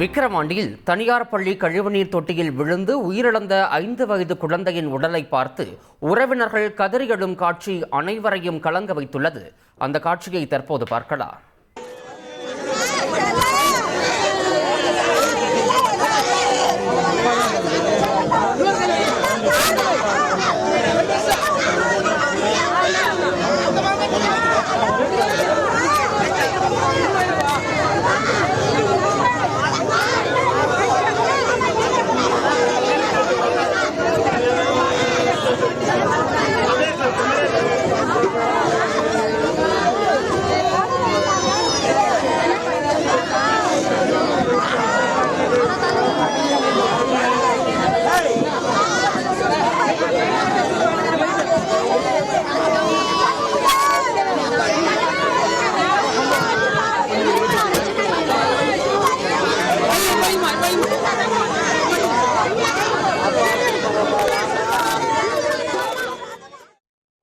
விக்கிரவாண்டியில் தனியார் பள்ளி கழிவுநீர் தொட்டியில் விழுந்து உயிரிழந்த ஐந்து வயது குழந்தையின் உடலை பார்த்து உறவினர்கள் கதறியடும் காட்சி அனைவரையும் கலங்க வைத்துள்ளது. அந்த காட்சியை தற்போது பார்க்கலாம்.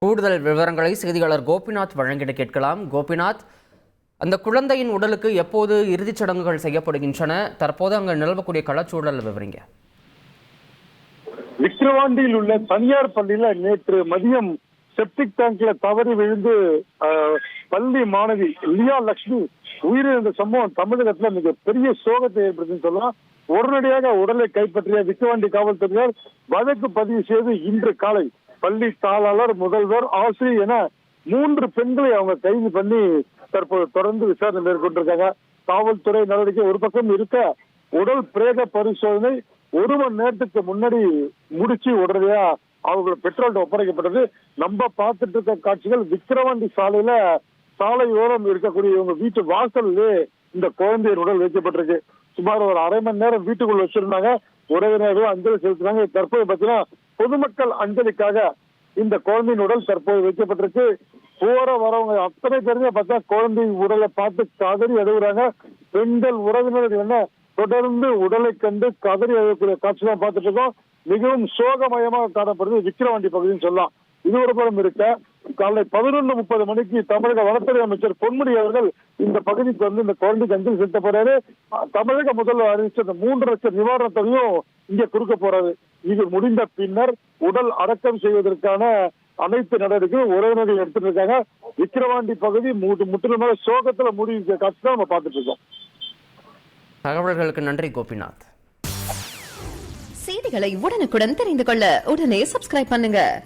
கூடுதல் விவரங்களை செய்தியாளர் கோபிநாத் வழங்கிட கேட்கலாம். கோபிநாத் அந்த குழந்தையின் உடலுக்கு எப்போது இறுதிச் சடங்குகள் செய்யப்படுகின்றன? தற்போது அங்கு நிலவக்கூடிய களச்சூழல் விவரிங்க. விக்கிரவாண்டியில் உள்ள தனியார் பள்ளியில நேற்று மதியம் செப்டிக் டேங்க்ல தவறி விழுந்து ஆஹ், பள்ளி மாணவி லியா லட்சுமி உயிரிழந்த சம்பவம் தமிழகத்துல மிக பெரிய சோகத்தை ஏற்படுத்துன்னு சொல்லலாம். உடனடியாக உடலை கைப்பற்றிய விக்கிரவாண்டி காவல்துறையினர் வழக்கு பதிவு செய்து இன்று காலை பள்ளி தாளாளர் முதல்வர் ஆசிரியர் என மூன்று பெண்களை அவங்க கைது பண்ணி தற்போது தொடர்ந்து விசாரணை மேற்கொண்டிருக்காங்க. காவல்துறை நடவடிக்கை ஒரு பக்கம் இருக்க உடல் பிரேத பரிசோதனை ஒரு மணி நேரத்துக்கு முன்னாடி முடிச்சு உடனடியா அவங்களோட பெட்ரோல் ஒப்படைக்கப்பட்டது. நம்ம பார்த்துட்டு இருக்க காட்சிகள் விக்கிரவாண்டி சாலையில சாலையோரம் இருக்கக்கூடிய இவங்க வீட்டு வாசல்லே இந்த குழந்தையின் உடல் வைக்கப்பட்டிருக்கு. சுமார் ஒரு அரை மணி நேரம் வீட்டுக்குள்ள வச்சிருந்தாங்க. உறவினர்கள் அஞ்சலி செலுத்தினாங்க. தற்போது பாத்தீங்கன்னா பொதுமக்கள் அஞ்சலிக்காக இந்த குழந்தையின் உடல் தற்போது வைக்கப்பட்டிருக்கு. போற வரவங்க அத்தனை பேருமே பார்த்தா குழந்தை உடலை பார்த்து கதறி எழுதுறாங்க பெண்கள் உறவினர்கள் என்ன தொடர்ந்து உடலை கண்டு கதறி எழுதக்கூடிய காட்சிலாம் பார்த்துட்டு இருக்கோம். மிகவும் சோகமயமாக காணப்படுது விக்கிரவாண்டி பகுதின்னு சொல்லலாம். இது ஒரு புறம் இருக்க காலை பதினொன்று முப்பது மணிக்கு தமிழக வனத்துறை அமைச்சர் பொன்முடி அவர்கள் இந்த பகுதிக்கு வந்து இந்த குழந்தைக்கு அஞ்சலி செலுத்த போறாரு. தமிழக முதல்வர் அறிவிச்ச இந்த மூன்று லட்சம் நிவாரணத்தையும் இங்க கொடுக்க போறாரு இது முடிந்த பின்னர் உடல் அடக்கம் செய்வதற்கான அனைத்து நடவடிக்கையும் உறவினர்கள் எடுத்துட்டு இருக்காங்க. விக்கிரவாண்டி பகுதி முற்று- முற்றிலுமாக சோகத்துல மூடி இருக்க காட்சி தான் நம்ம பார்த்துட்டு இருக்கோம். தகவல்களுக்கு நன்றி கோபிநாத். செய்திகளை உடனுக்குடன் தெரிந்து கொள்ள உடனே சப்ஸ்கிரைப் பண்ணுங்க.